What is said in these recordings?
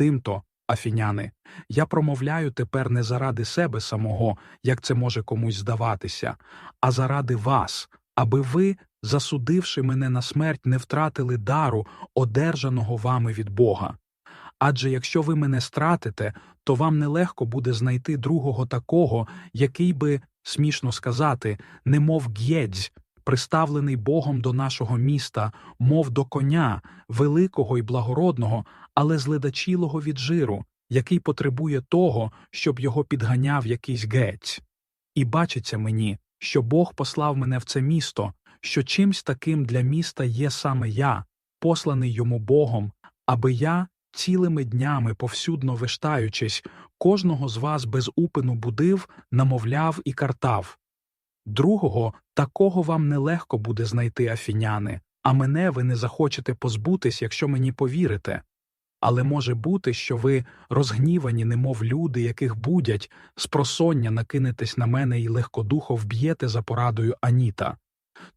Тимто, афіняни, я промовляю тепер не заради себе самого, як це може комусь здаватися, а заради вас, аби ви, засудивши мене на смерть, не втратили дару, одержаного вами від Бога. Адже якщо ви мене стратите, то вам нелегко буде знайти другого такого, який би, смішно сказати, немов гєдзь, приставлений Богом до нашого міста, мов до коня, великого і благородного, але зледачілого від жиру, який потребує того, щоб його підганяв якийсь гець. І бачиться мені, що Бог послав мене в це місто, що чимсь таким для міста є саме я, посланий йому Богом, аби я, цілими днями повсюдно виштаючись, кожного з вас без упину будив, намовляв і картав. Другого такого вам нелегко буде знайти афіняни, а мене ви не захочете позбутись, якщо мені повірите. Але може бути, що ви, розгнівані, немов люди, яких будять, спросоння накинетесь на мене і легкодухо вб'єте за порадою Аніта.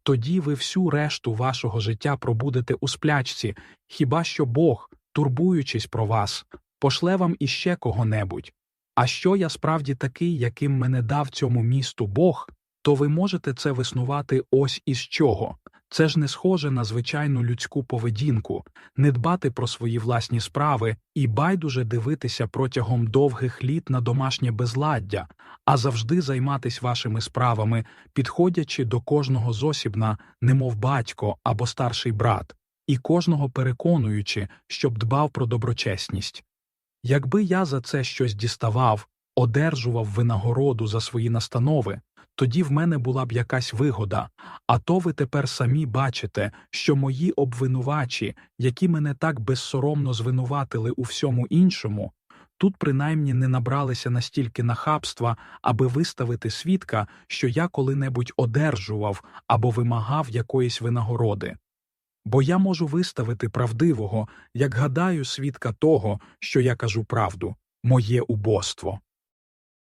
Тоді ви всю решту вашого життя пробудете у сплячці, хіба що Бог, турбуючись про вас, пошле вам іще кого-небудь. А що я справді такий, яким мене дав цьому місту Бог, то ви можете це виснувати ось із чого. Це ж не схоже на звичайну людську поведінку, не дбати про свої власні справи і байдуже дивитися протягом довгих літ на домашнє безладдя, а завжди займатись вашими справами, підходячи до кожного зосібна, немов батько або старший брат, і кожного переконуючи, щоб дбав про доброчесність. Якби я за це щось діставав, одержував винагороду за свої настанови, тоді в мене була б якась вигода, а то ви тепер самі бачите, що мої обвинувачі, які мене так безсоромно звинуватили у всьому іншому, тут принаймні не набралися настільки нахабства, аби виставити свідка, що я коли-небудь одержував або вимагав якоїсь винагороди. Бо я можу виставити правдивого, як гадаю, свідка того, що я кажу правду, моє убоство.